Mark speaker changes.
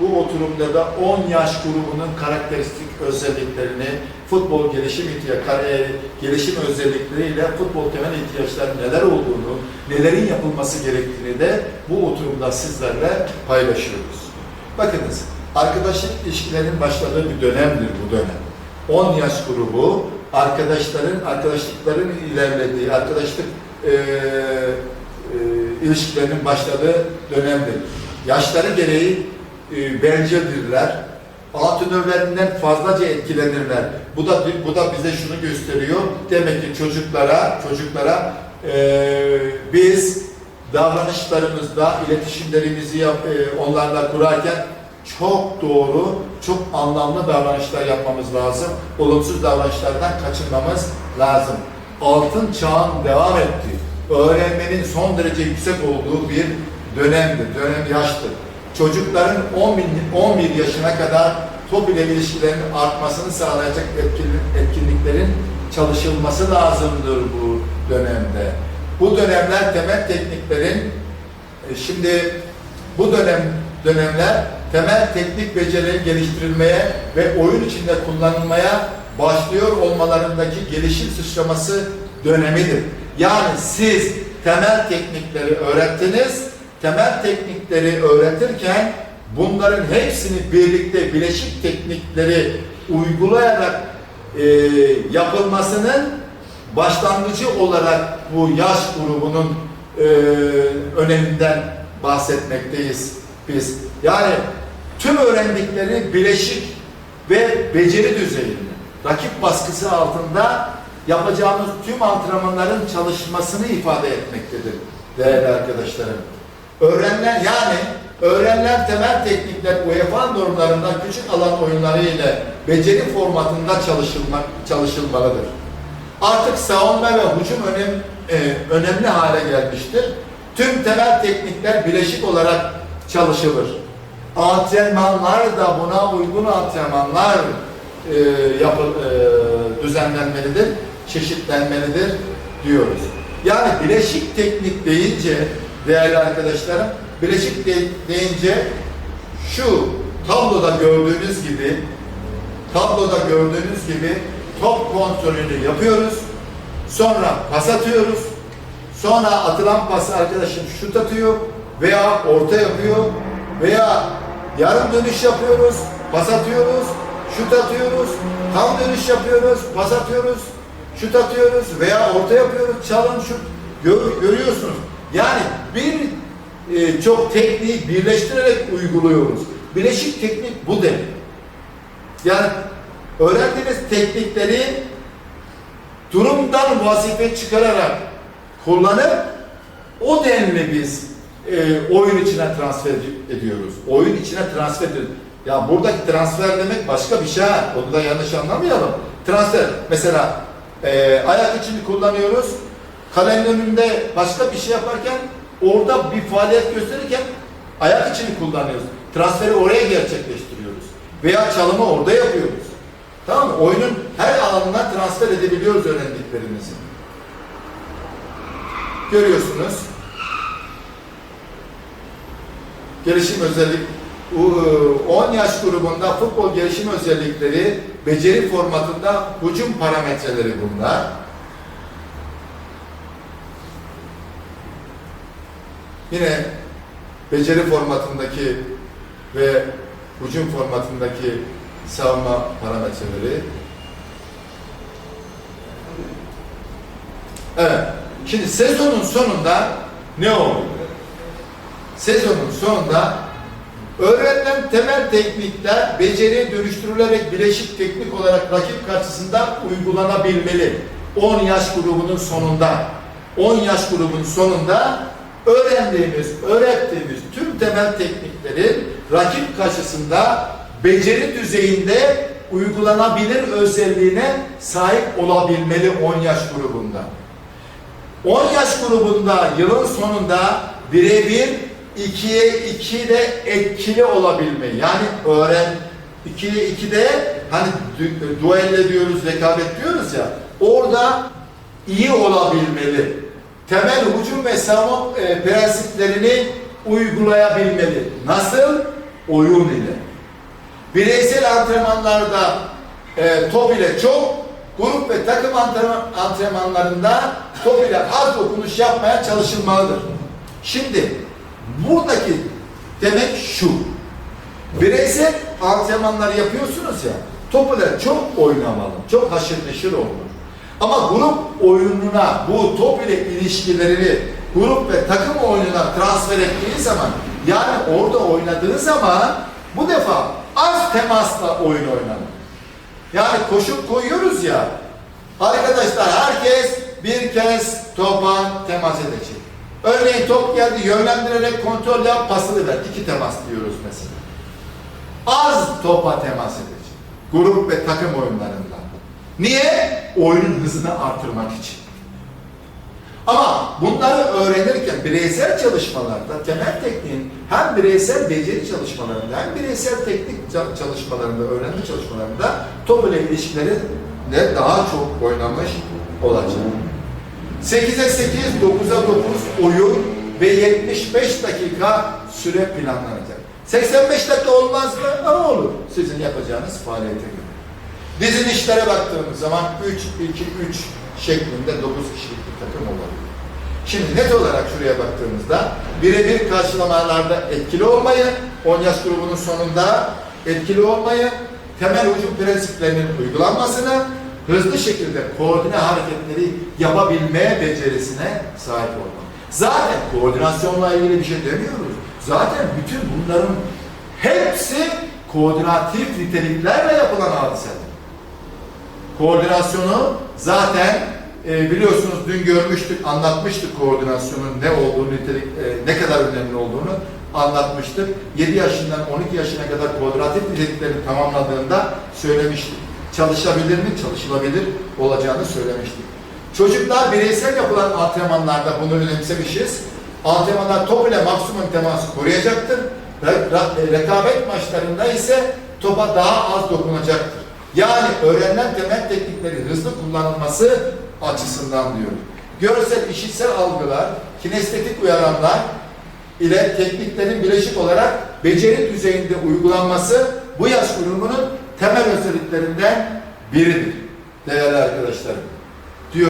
Speaker 1: Bu oturumda da 10 yaş grubunun karakteristik özelliklerini, futbol gelişim ihtiyaç, kariyer gelişim özellikleriyle futbol temel ihtiyaçların neler olduğunu, nelerin yapılması gerektiğini de bu oturumda sizlerle paylaşıyoruz. Bakınız, arkadaşlık ilişkilerinin başladığı bir dönemdir bu dönem. 10 yaş grubu arkadaşların, arkadaşlıkların ilerlediği, arkadaşlık eee, eee, ilişkilerinin başladığı dönemdir. Yaşları gereği e, bencildirler. Antrenörlerinden fazlaca etkilenirler. Bu da bu da bize şunu gösteriyor. Demek ki çocuklara çocuklara e, biz davranışlarımızda iletişimlerimizi yap, e, onlarla kurarken çok doğru, çok anlamlı davranışlar yapmamız lazım. Olumsuz davranışlardan kaçınmamız lazım. Altın çağın devam ettiği, öğrenmenin son derece yüksek olduğu bir dönemdir, dönem yaştır. Çocukların 10 bin- 11 yaşına kadar top ile ilişkilerinin artmasını sağlayacak etkin- etkinliklerin çalışılması lazımdır bu dönemde. Bu dönemler temel tekniklerin e, şimdi bu dönem dönemler temel teknik becerileri geliştirilmeye ve oyun içinde kullanılmaya başlıyor olmalarındaki gelişim sıçraması dönemidir. Yani siz temel teknikleri öğrettiniz, temel teknikleri öğretirken bunların hepsini birlikte bileşik teknikleri uygulayarak e, yapılmasının başlangıcı olarak bu yaş grubunun e, öneminden bahsetmekteyiz biz. Yani tüm öğrendikleri bileşik ve beceri düzeyinde rakip baskısı altında yapacağımız tüm antrenmanların çalışmasını ifade etmektedir değerli arkadaşlarım. Öğrenilen yani öğrenilen temel teknikler UEFA normlarından küçük alan oyunları ile beceri formatında çalışılmak çalışılmalıdır. Artık savunma ve hücum önem, e, önemli hale gelmiştir. Tüm temel teknikler bileşik olarak çalışılır. Antrenmanlar da buna uygun antrenmanlar e, yapı, e, düzenlenmelidir, çeşitlenmelidir diyoruz. Yani bileşik teknik deyince değerli arkadaşlarım, bileşik de, deyince şu tabloda gördüğünüz gibi tabloda gördüğünüz gibi top kontrolünü yapıyoruz. Sonra pas atıyoruz. Sonra atılan pas arkadaşım şut atıyor veya orta yapıyor veya yarım dönüş yapıyoruz, pas atıyoruz, şut atıyoruz, tam dönüş yapıyoruz, pas atıyoruz, şut atıyoruz veya orta yapıyoruz, çalım şut Gör- görüyorsunuz. Yani bir e, çok tekniği birleştirerek uyguluyoruz. Bileşik teknik bu demek. Yani öğrendiğiniz teknikleri durumdan vazife çıkararak kullanıp o denli biz e, oyun içine transfer ediyoruz. Oyun içine transfer ediyoruz. Ya buradaki transfer demek başka bir şey. Onu da yanlış anlamayalım. Transfer mesela e, ayak içini kullanıyoruz. Kalenin önünde başka bir şey yaparken orada bir faaliyet gösterirken ayak içini kullanıyoruz. Transferi oraya gerçekleştiriyoruz. Veya çalımı orada yapıyoruz. Tamam mı? Oyunun her alanına transfer edebiliyoruz öğrendiklerimizi. Görüyorsunuz. Gelişim özellik u- 10 yaş grubunda futbol gelişim özellikleri beceri formatında hücum parametreleri bunlar. Yine beceri formatındaki ve hücum formatındaki savunma parametreleri. Evet. Şimdi sezonun sonunda ne oldu? Sezonun sonunda öğrenilen temel teknikler beceriye dönüştürülerek bileşik teknik olarak rakip karşısında uygulanabilmeli. 10 yaş grubunun sonunda 10 yaş grubunun sonunda öğrendiğimiz, öğrettiğimiz tüm temel tekniklerin rakip karşısında beceri düzeyinde uygulanabilir özelliğine sahip olabilmeli 10 yaş grubunda. 10 yaş grubunda yılın sonunda birebir 2'ye 2 de etkili olabilmeyi yani öğren 2'ye 2'de hani du- duelle diyoruz, rekabet diyoruz ya orada iyi olabilmeli. Temel hücum ve savunma e, prensiplerini uygulayabilmeli. Nasıl? oyun ile. Bireysel antrenmanlarda e, top ile çok, grup ve takım antrenman, antrenmanlarında top ile az dokunuş yapmaya çalışılmalıdır. Şimdi buradaki demek şu. Bireysel antrenmanları yapıyorsunuz ya, top ile çok oynamalı, çok haşır neşir olmalı. Ama grup oyununa bu top ile ilişkilerini grup ve takım oyununa transfer ettiği zaman yani orada oynadığı zaman bu defa az temasla oyun oynanır. Yani koşup koyuyoruz ya arkadaşlar herkes bir kez topa temas edecek. Örneğin top geldi yönlendirerek kontrol yap pasını ver. İki temas diyoruz mesela. Az topa temas edecek. Grup ve takım oyunlarında. Niye? Oyunun hızını artırmak için. Ama bunları öğrenirken bireysel çalışmalarda temel tekniğin hem bireysel beceri çalışmalarında hem bireysel teknik ça- çalışmalarında, öğrenme çalışmalarında top ile ilişkileri de daha çok oynamış olacak. 8'e 8, 9'a 9 oyun ve 75 dakika süre planlanacak. 85 dakika olmaz mı? Ama olur. Sizin yapacağınız faaliyete göre. Dizin işlere baktığımız zaman 3, 2, 3 şeklinde 9 kişilik bir takım olabilir. Şimdi net olarak şuraya baktığımızda birebir karşılamalarda etkili olmayı, 10 yaş grubunun sonunda etkili olmayı, temel hücum prensiplerinin uygulanmasını, hızlı şekilde koordine hareketleri yapabilmeye becerisine sahip olmak. Zaten koordinasyonla ilgili bir şey demiyoruz. Zaten bütün bunların hepsi koordinatif niteliklerle yapılan hadiseler. Koordinasyonu zaten e, biliyorsunuz dün görmüştük, anlatmıştık koordinasyonun ne olduğunu, nitelik, e, ne kadar önemli olduğunu anlatmıştık. 7 yaşından 12 yaşına kadar koordinatif niteliklerini tamamladığında söylemiştik. Çalışabilir mi? Çalışılabilir olacağını söylemiştik. Çocuklar bireysel yapılan antrenmanlarda bunu önemsemişiz. Antrenmanlar top ile maksimum teması koruyacaktır. Rekabet maçlarında ise topa daha az dokunacaktır. Yani öğrenilen temel teknikleri hızlı kullanılması açısından diyorum. Görsel, işitsel algılar, kinestetik uyaranlar ile tekniklerin bileşik olarak beceri düzeyinde uygulanması bu yaş grubunun temel özelliklerinden biridir değerli arkadaşlarım.